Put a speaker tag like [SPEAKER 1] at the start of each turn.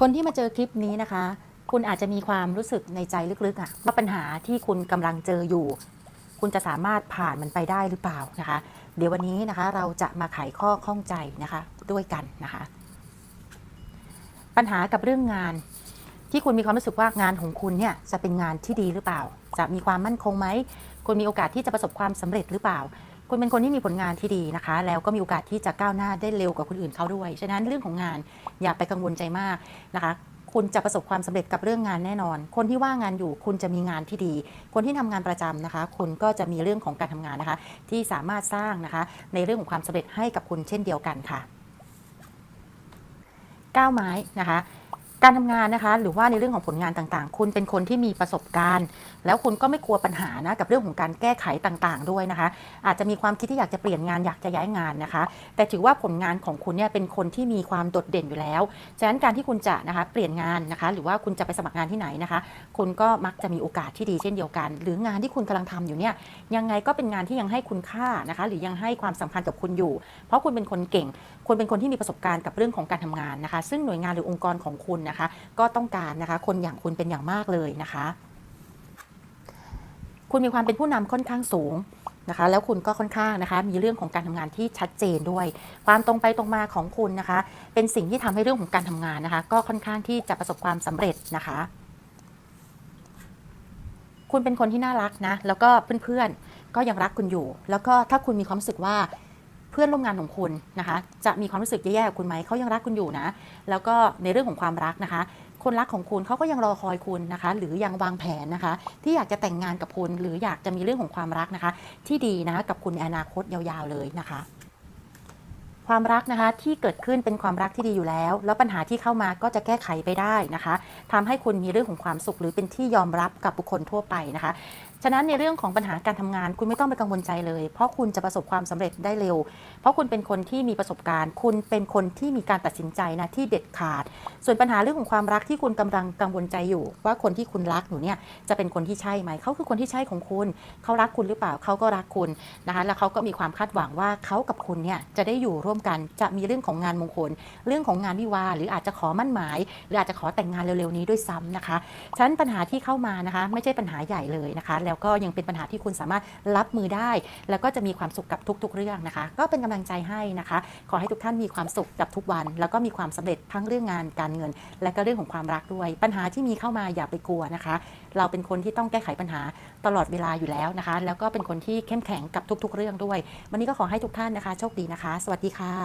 [SPEAKER 1] คนที่มาเจอคลิปนี้นะคะ คุณอาจจะมีความรู้สึกในใจลึกๆอะว่าปัญหาที่คุณกำลังเจออยู่ คุณจะสามารถผ่านมันไปได้หรือเปล่านะคะ เดี๋ยววันนี้นะคะเราจะมาไขข้อข้องใจนะคะด้วยกันนะคะ ปัญหากับเรื่องงานที่คุณมีความรู้สึกว่างานของคุณเนี่ยจะเป็นงานที่ดีหรือเปล่า จะมีความมั่นคงไหมคุณมีโอกาสที่จะประสบความสำเร็จหรือเปล่า คุณเป็นคนที่มีผลงานที่ดีนะคะ แล้วก็มีโอกาสที่จะก้าวหน้าได้เร็วกว่าคนอื่นเขาด้วย ฉะนั้นเรื่องของงานอย่าไปกังวลใจมากนะคะ คุณจะประสบความสำเร็จกับเรื่องงานแน่นอน คนที่ว่างงานอยู่คุณจะมีงานที่ดี คนที่ทำงานประจำนะคะ คุณก็จะมีเรื่องของการทำงานนะคะ ที่สามารถสร้างนะคะ ในเรื่องของความสำเร็จให้กับคุณเช่นเดียวกันค่ะก้าวไม้นะคะ การทำงานนะคะ หรือว่าในเรื่องของผลงานต่างๆ คุณเป็นคนที่มีประสบการณ์ แล้วคุณก็ไม่กลัวปัญหานะกับเรื่องของการแก้ไขต่างๆ ด้วยนะคะ อาจจะมีความคิดที่อยากจะเปลี่ยนงานอยากจะย้ายงานนะคะ แต่ถือว่าผลงานของคุณเนี่ยเป็นคนที่มีความโดดเด่นอยู่แล้วฉะนั้นการที่คุณจะนะคะเปลี่ยนงานนะคะ หรือว่าคุณจะไปสมัครงานที่ไหนนะคะ คุณก็มักจะมีโอกาสที่ดีเช่นเดียวกัน หรืองานที่คุณกำลังทำอยู่เนี่ยยังไงก็เป็นงานที่ยังให้คุณค่านะคะ หรือยังให้ความสำคัญกับคุณอยู่ เพราะคุณเป็นคนเก่งคุณเป็นคนที่มีประสบการณ์กับเรื่องของการทำงานนะคะ ซึ่งหน่วยงานหรือองค์กรของคุณนะคะ ก็ต้องการนะคะคนอย่างคุณเป็นอย่างมากเลยนะคะ คุณมีความเป็นผู้นำค่อนข้างสูงนะคะแล้วคุณก็ค่อนข้างนะคะมีเรื่องของการทำงานที่ชัดเจนด้วย ความตรงไปตรงมาของคุณนะคะ เป็นสิ่งที่ทำให้เรื่องของการทำงานนะคะ ก็ค่อนข้างที่จะประสบความสำเร็จนะคะ คุณเป็นคนที่น่ารักนะแล้วก็เพื่อนๆก็ยังรักคุณอยู่ แล้วก็ถ้าคุณมีความรู้สึกว่า เพื่อนร่วมงานของคุณนะคะ จะมีความรู้สึกแย่ๆกับคุณไหมเขายังรักคุณอยู่นะ แล้วก็ในเรื่องของความรักนะคะ คนรักของคุณเขาก็ยังรอคอยคุณนะคะ หรือยังวางแผนนะคะ ที่อยากจะแต่งงานกับคุณ หรืออยากจะมีเรื่องของความรักนะคะ ที่ดีนะคะกับคุณในอนาคตยาวๆเลยนะคะความรักนะคะที่เกิดขึ้นเป็นความรักที่ดีอยู่แล้ว แล้วปัญหาที่เข้ามาก็จะแก้ไขไปได้นะคะทำให้คุณมีเรื่องของความสุขหรือเป็นที่ยอมรับกับบุคคลทั่วไปนะคะ ฉะนั้นในเรื่องของปัญหาการทำงาน คุณไม่ต้องไปกังวลใจเลย เพราะคุณจะประสบความสำเร็จได้เร็ว เพราะคุณเป็นคนที่มีประสบการณ์ คุณเป็นคนที่มีการตัดสินใจนะที่เด็ดขาด ส่วนปัญหาเรื่องของความรักที่คุณกำลังกังวลใจอยู่ ว่าคนที่คุณรักอยู่เนี่ยจะเป็นคนที่ใช่ไหมเขาคือคนที่ใช่ของคุณเขารักคุณหรือเปล่าเขาก็รักคุณนะคะแล้วเขาก็มีความคาดหวังว่าเขากับคุณเนี่ยจะได้อยู่ร่วมกันจะมีเรื่องของงานมงคล เรื่องของงานวิวาหรืออาจจะขอมั่นหมาย หรืออาจจะขอแต่งงานเร็วๆนี้ด้วยซ้ำนะคะฉะนั้นปัญหาที่เข้ามานะคะ ไม่ใช่ปัญหาใหญ่เลยนะคะแล้วก็ยังเป็นปัญหาที่คุณสามารถรับมือได้ แล้วก็จะมีความสุขกับทุก ๆ เรื่องนะคะ ก็เป็นกำลังใจให้นะคะ ขอให้ทุกท่านมีความสุขกับทุกวัน แล้วก็มีความสำเร็จทั้งเรื่องงานการเงิน และก็เรื่องของความรักด้วย ปัญหาที่มีเข้ามาอย่าไปกลัวนะคะ เราเป็นคนที่ต้องแก้ไขปัญหาตลอดเวลาอยู่แล้วนะคะ แล้วก็เป็นคนที่เข้มแข็งกับทุก ๆ เรื่องด้วย วันนี้ก็ขอให้ทุกท่านนะคะ โชคดีนะคะ สวัสดีค่ะ